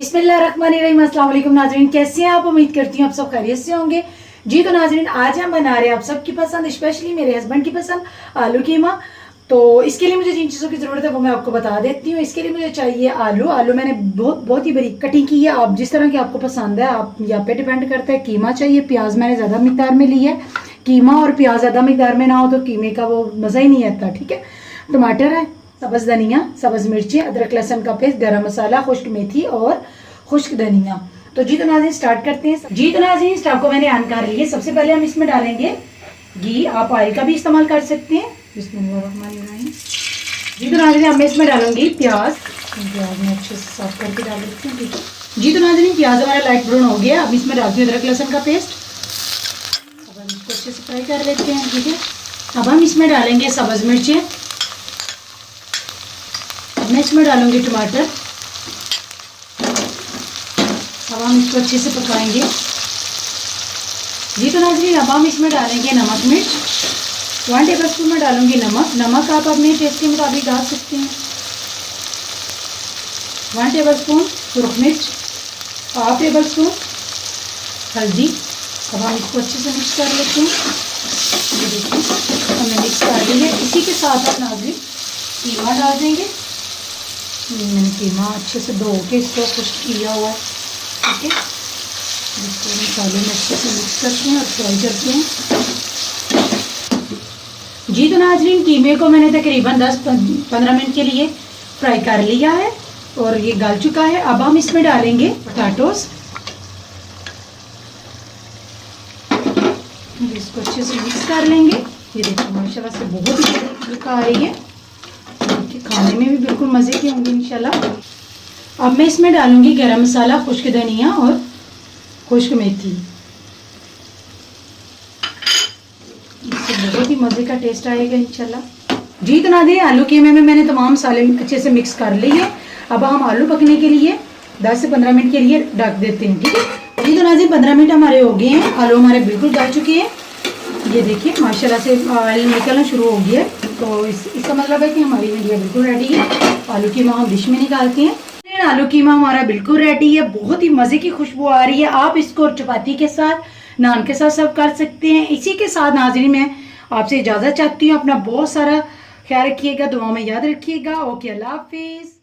अस्सलाम वालेकुम नाजरीन, कैसे हैं आप? उम्मीद करती हूँ आप सब खैरियत से होंगे। जी तो नाजरीन, आज हम बना रहे हैं आप सबकी पसंद स्पेशली मेरे हस्बैंड की पसंद, आलू कीमा। तो इसके लिए मुझे जिन चीज़ों की ज़रूरत है वो मैं आपको बता देती हूँ। इसके लिए मुझे चाहिए आलू। आलू मैंने बहुत बहुत ही बड़ी कटिंग की है। आप जिस तरह की आपको पसंद है, आप यहाँ पे डिपेंड करता है। कीमा चाहिए, प्याज मैंने ज़्यादा मकदार में ली है। कीमा और प्याज ज़्यादा मकदार में ना हो तो कीमे का वो मज़ा ही नहीं आता, ठीक है? टमाटर है सब्ज़ धनिया, सब्ज़ मिर्ची, अदरक, लहसन का पेस्ट, गरम मसाला, खुश्क मेथी और खुश्क धनिया। तो जी तो नाजी स्टार्ट करते हैं। जी तो नाजी स्टव को मैंने ऑन कर लिया सबसे पहले हम इसमें डालेंगे घी। आप ऑयल का भी इस्तेमाल कर सकते हैं। जी तो नाज़रीन, अब मैं इसमें डालूँगी प्याज। प्याज में अच्छे से साफ़ करके डाल देती हूँ, ठीक है? जी तो नाज़रीन, प्याज हमारा लाइट ब्राउन हो गया। अब इसमें डालती हूँ अदरक, लहसुन का पेस्ट। अब हम इसको अच्छे से फ्राई कर लेते हैं, ठीक है? अब हम इसमें डालेंगे सब्ज़ मिर्चें। अब मैं इसमें डालूँगी टमाटर। अब हम इसको अच्छे से पकाएँगे। जी तो नाजरीन, अब हम इसमें डालेंगे नमक मिर्च। वन टेबल स्पून में डालूँगी नमक। नमक आप अपने टेस्ट के मुताबिक डाल सकते हैं। वन टेबल स्पून सुरख मिर्च। हाफ़ टेबल स्पून हल्दी। अब हम इसको अच्छे से मिक्स कर लेते हैं। देखिए, हमने मिक्स कर दी है। इसी के साथ हम नाजरीन, कीमा डाल देंगे। मैंने कीमा अच्छे से धो के इसको खुश किया हुआ है। ठीक है? इसको मसाले में अच्छे से मिक्स करते हैं और फ्राई करते हैं। जी तो नाजरीन, कीमे को मैंने तकरीबन 10 पंद्रह मिनट के लिए फ्राई कर लिया है और ये गल चुका है। अब हम इसमें डालेंगे पोटैटोस इसको अच्छे से मिक्स कर लेंगे। ये देखो, माशाल्लाह से बहुत ही आ रही है। कि खाने में भी बिल्कुल मज़े के होंगे, इंशाल्लाह। अब मैं इसमें डालूँगी गरम मसाला, खुश्क धनिया और खुश्क मेथी। इससे बहुत ही मज़े का टेस्ट आएगा, इंशाल्लाह। जी तो दे आलू कीमे में, मैंने तमाम मसाले अच्छे से मिक्स कर लिए अब हम आलू पकने के लिए 10 से 15 मिनट के लिए ढक देते हैं, ठीक है? जी तो नाजी 15 मिनट हमारे हो गए हैं। आलू हमारे बिल्कुल गल चुके हैं। ये देखिए, माशाल्लाह से ऑयल निकलना शुरू हो गया है। तो इस इसका मतलब है कि हमारी भिंडिया बिल्कुल रेडी है। आलू की माँ हम डिश में निकालते हैं। आलू कीमा हमारा बिल्कुल रेडी है। बहुत ही मज़े की खुशबू आ रही है। आप इसको चपाती के साथ, नान के साथ सर्व कर सकते हैं। इसी के साथ नाजरी मैं आपसे इजाज़त चाहती हूँ। अपना बहुत सारा ख्याल रखिएगा दुआ में याद रखिएगा। ओके, अल्लाह हाफिज़।